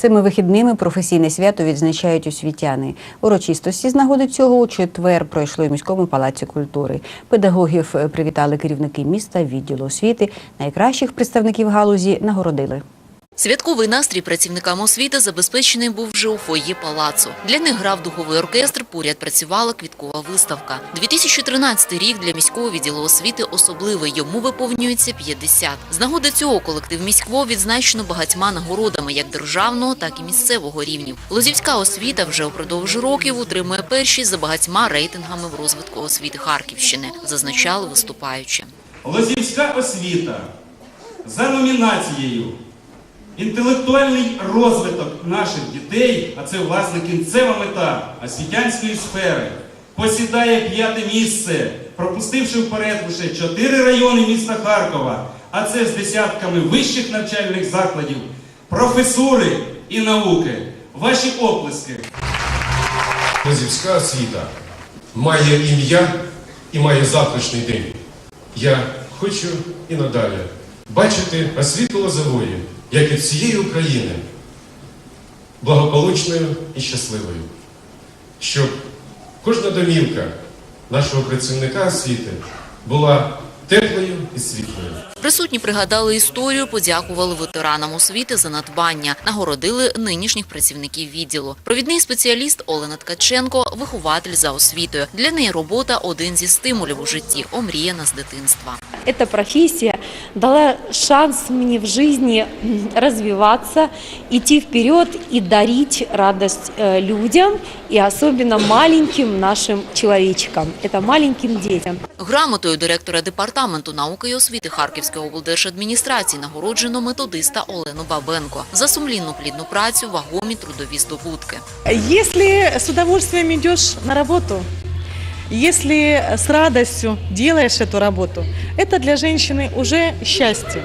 Цими вихідними професійне свято відзначають освітяни. Урочистості з нагоди цього у четвер пройшли у міському палаці культури. Педагогів е, привітали керівники міста, відділу освіти. Найкращих представників галузі нагородили. Святковий настрій працівникам освіти забезпечений був вже у фойє палацу. Для них грав духовий оркестр, поряд працювала квіткова виставка. 2013 рік для міського відділу освіти особливий, йому виповнюється 50. З нагоди цього колектив міськво відзначено багатьма нагородами як державного, так і місцевого рівнів. Лозівська освіта вже упродовж років утримує першість за багатьма рейтингами в розвитку освіти Харківщини, зазначали виступаючи. Лозівська освіта за номінацією Інтелектуальний розвиток наших дітей, а це власне кінцева мета освітянської сфери, посідає п'яте місце, пропустивши вперед лише чотири райони міста Харкова, а це з десятками вищих навчальних закладів, професури і науки. Ваші оплески. Лозівська освіта має ім'я і має завтрашній день. Я хочу і надалі бачити освіту Лозової, як і всієї України, благополучною і щасливою, щоб кожна домівка нашого працівника освіти була теплою і світлою. Присутні пригадали історію, подякували ветеранам освіти за надбання, нагородили нинішніх працівників відділу. Провідний спеціаліст Олена Ткаченко – вихователь за освітою. Для неї робота – один зі стимулів у житті, омріяна з дитинства. Эта профессия дала шанс мне в жизни м, развиваться, идти вперед и дарить радость э, людям и особенно маленьким нашим человечкам, это маленьким детям. Грамотою директора департаменту науки і освіти Харківської облдержадміністрації нагороджено методиста Олену Бабенко за сумлінну плідну працю, вагомі трудові здобутки. Если с удовольствием идешь на работу, если с радостью делаешь эту работу, это для женщины уже счастье.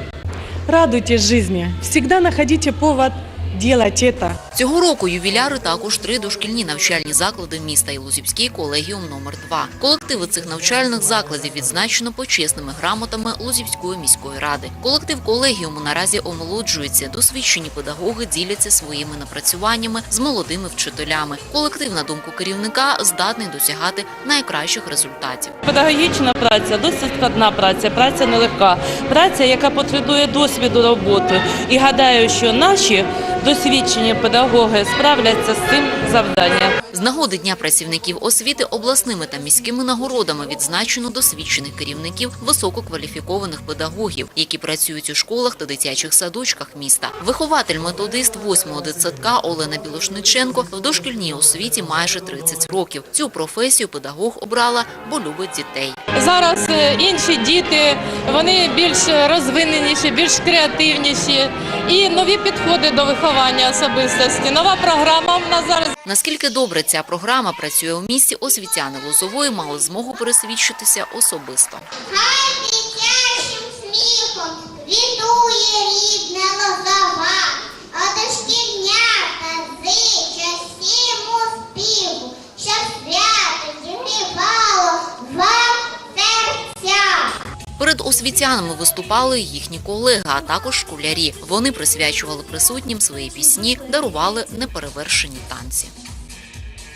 Радуйтесь жизни, всегда находите повод делать это. Цього року ювіляри також три дошкільні навчальні заклади міста і Лузівський колегіум номер 2 Колективи цих навчальних закладів відзначено почесними грамотами Лузівської міської ради. Колектив колегіуму наразі омолоджується. Досвідчені педагоги діляться своїми напрацюваннями з молодими вчителями. Колектив, на думку керівника, здатний досягати найкращих результатів. Педагогічна праця досить складна праця, праця нелегка, праця, яка потребує досвіду роботи. І гадаю, що наші досвідчені педагоги справляться з цим завданням. З нагоди Дня працівників освіти обласними та міськими нагородами відзначено досвідчених керівників висококваліфікованих педагогів, які працюють у школах та дитячих садочках міста. Вихователь-методист 8-го дитсадка Олена Білошниченко в дошкільній освіті майже 30 років. Цю професію педагог обрала, бо любить дітей. Зараз е, інші діти вони більш розвиненіші, більш креативніші і нові підходи до виховання особистості. Нова програма в нас зараз Наскільки добре ця програма працює у місті, освітяни Лозової мали змогу пересвідчитися особисто. Хай дитячим сміхом квітує рідна Перед освітянами виступали їхні колеги, а також школярі. Вони присвячували присутнім свої пісні, дарували неперевершені танці.